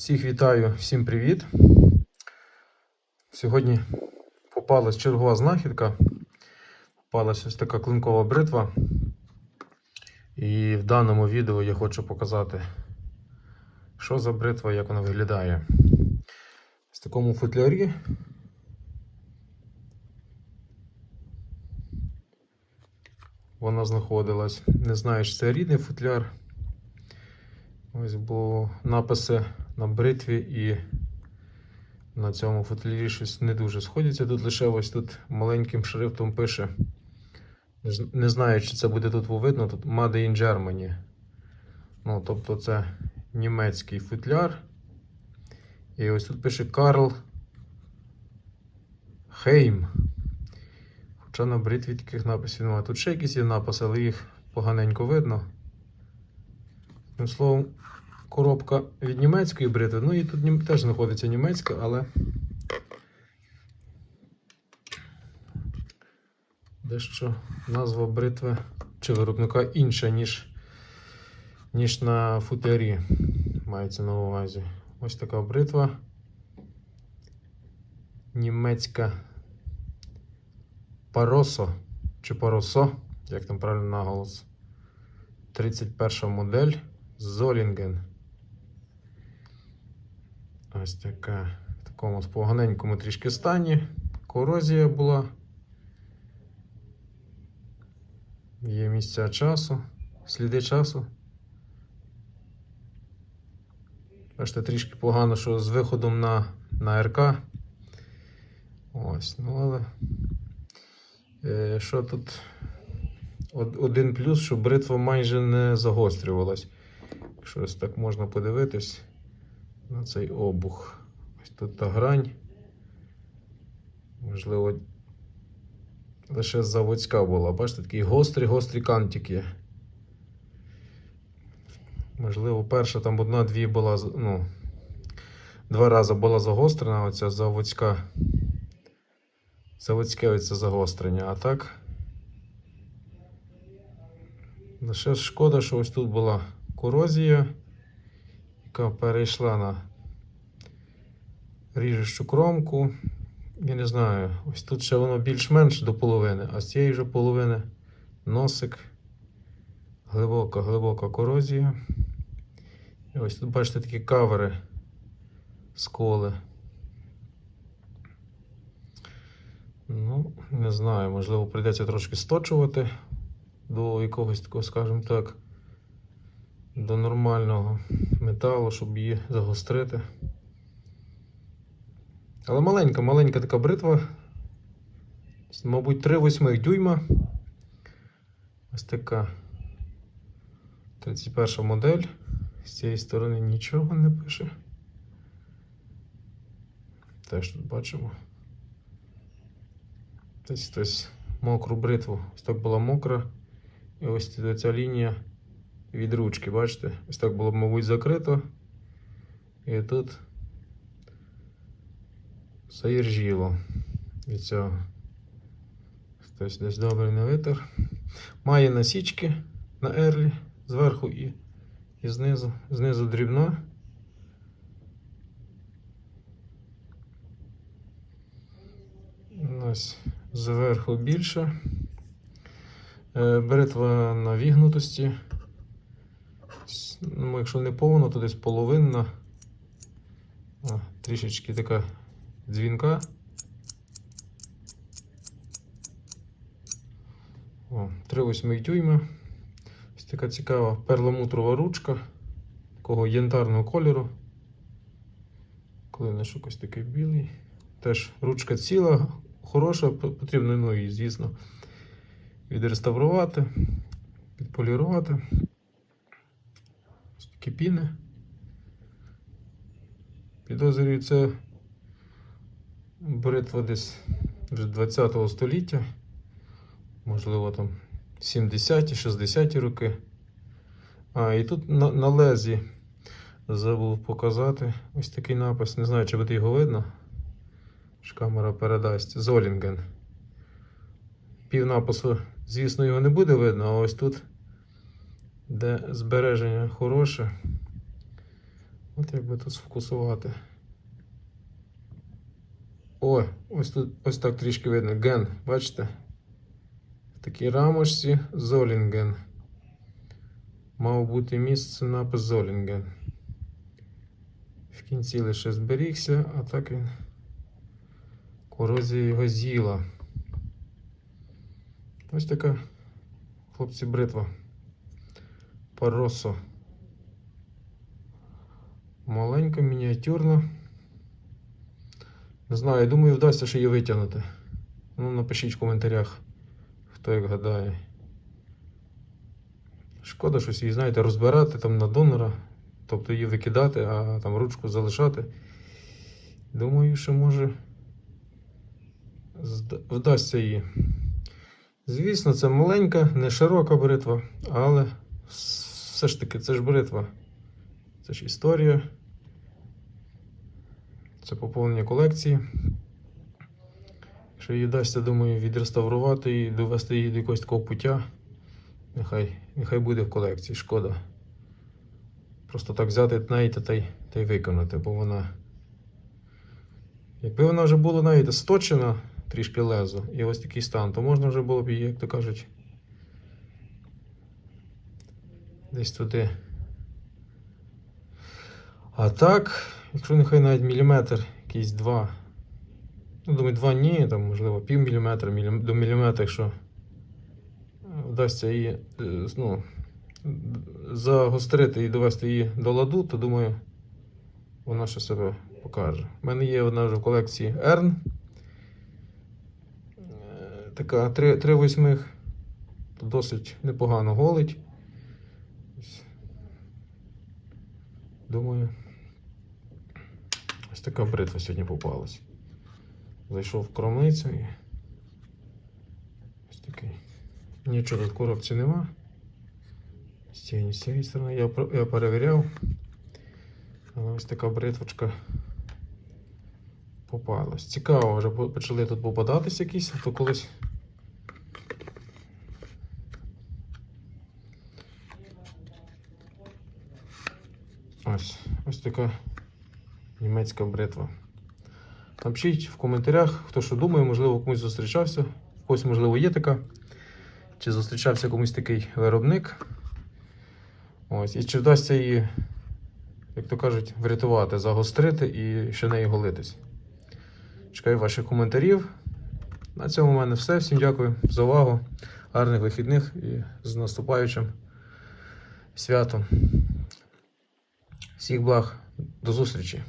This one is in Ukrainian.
Всіх вітаю, всім привіт. Сьогодні попалась чергова знахідка. Попалась ось така клинкова бритва. І в даному відео я хочу показати, що за бритва, як вона виглядає. В такому футлярі. Вона знаходилась. Не знаю, чи це рідний футляр. Ось бо написи на бритві і на цьому футлярі щось не дуже сходяться. Тут лише ось тут маленьким шрифтом пише. Не знаю, чи це буде тут видно. Тут Made in Germany. Ну, тобто це німецький футляр. І ось тут пише Карл Хейм. Хоча на бритві таких написів немає. Тут ще якісь є написи, але їх поганенько видно. Словом, коробка від німецької бритви. Ну і тут теж знаходиться німецька, але дещо назва бритви чи виробника інша, ніж, ніж на футері. Мається на увазі. Ось така бритва. Німецька Паросо чи Паросо, як там правильно наголос. 31 модель Золінген. Ось така в такому поганенькому трішки стані. Корозія була. Є місця часу, сліди часу. Бачите, трішки погано, що з виходом на, на РК. Ось, ну але. Е, що тут? Один плюс, що бритва майже не загострювалась. Якщо ось так можна подивитись на цей обух. Ось тут та грань. Можливо, лише заводська була. Бачите, такий гострий, гострий кантик є. Можливо, перша там одна-дві була, ну, два рази була загострена, оця заводська. Заводське оце загострення, а так. Лише шкода, що ось тут була корозія, яка перейшла на ріжущу кромку. Я не знаю, ось тут ще воно більш-менш до половини, а з цієї вже половини носик. Глибока, глибока корозія. І ось тут бачите такі кавери сколи. Ну, не знаю, можливо, прийдеться трошки сточувати до якогось такого, скажімо так, до нормального металу, щоб її загострити. Але маленька, маленька така бритва. Мабуть, 3,8 дюйма. Ось така 31 модель. З цієї сторони нічого не пише. Теж тут бачимо. Десь хтось мокру бритву. Ось так була мокра. І ось ця лінія від ручки, бачите? Ось так було, б, мабуть, закрито. І тут заіржіло від цього. Хтось десь добре не витер. Має насічки на ерлі зверху і, і знизу. Знизу дрібна. Ось зверху більше. Е, Бритва на вігнутості. Ну, якщо не повно, то десь половинна. Трішечки така дзвінка. О, 3,8 дюйма. Ось така цікава перламутрова ручка такого янтарного кольору. Коли наш ось такий білий. Теж ручка ціла, хороша, потрібно ну, її, звісно, відреставрувати, підполірувати. Ось. Підозрюю, це бритва десь вже 20 століття, можливо, там 70-ті, 60-ті роки. А, і тут на, на лезі забув показати ось такий напис. Не знаю, чи буде його видно. Ж камера передасть. Золінген. Пів напису, звісно, його не буде видно, а ось тут, де збереження хороше. От як би тут сфокусувати. О, ось тут ось так трішки видно. Ген, бачите? В такій рамочці Золінген. Мав бути місце напис Золінген. В кінці лише зберігся, а так він. Корозія його з'їла. Ось така, хлопці, бритва. Паросо. Маленька, мініатюрна. Не знаю, думаю, вдасться ще її витягнути. Ну, напишіть в коментарях, хто як гадає. Шкода щось її, знаєте, розбирати там на донора, тобто її викидати, а там ручку залишати. Думаю, що може вдасться її. Звісно, це маленька, не широка бритва, але все ж таки це ж бритва. Це ж історія. Це поповнення колекції. Якщо її вдасться, думаю, відреставрувати і довести її до якогось такого пуття, нехай, нехай буде в колекції, шкода. Просто так взяти, знаєте, та й, та й виконати, бо вона. Якби вона вже була навіть сточена трішки лезо і ось такий стан, то можна вже було б її, як то кажуть, десь туди. А так, якщо нехай навіть міліметр, якийсь два. Ну, думаю, два ні, там, можливо, пів міліметра, мілі- до міліметра, якщо вдасться її е, ну, загострити і довести її до ладу, то думаю, вона ще себе покаже. У мене є одна вже в колекції Ерн. Е, Така 3, 3 восьмих. Досить непогано голить. Думаю, ось така бритва сьогодні попалась. Зайшов в кромницю і ось такий. Нічого в коробці нема. З цієї, з цієї сторони я, я перевіряв. Але ось така бритвочка попалась. Цікаво, вже почали тут попадатись якісь, то колись. Ось, ось така німецька бритва. Напишіть в коментарях, хто що думає, можливо, комусь зустрічався, когось, можливо, є така. Чи зустрічався комусь такий виробник. Ось, і чи вдасться її, як то кажуть, врятувати, загострити і ще нею голитись. Чекаю ваших коментарів. На цьому в мене все. Всім дякую за увагу. Гарних вихідних і з наступаючим святом. Всіх благ, до зустрічі!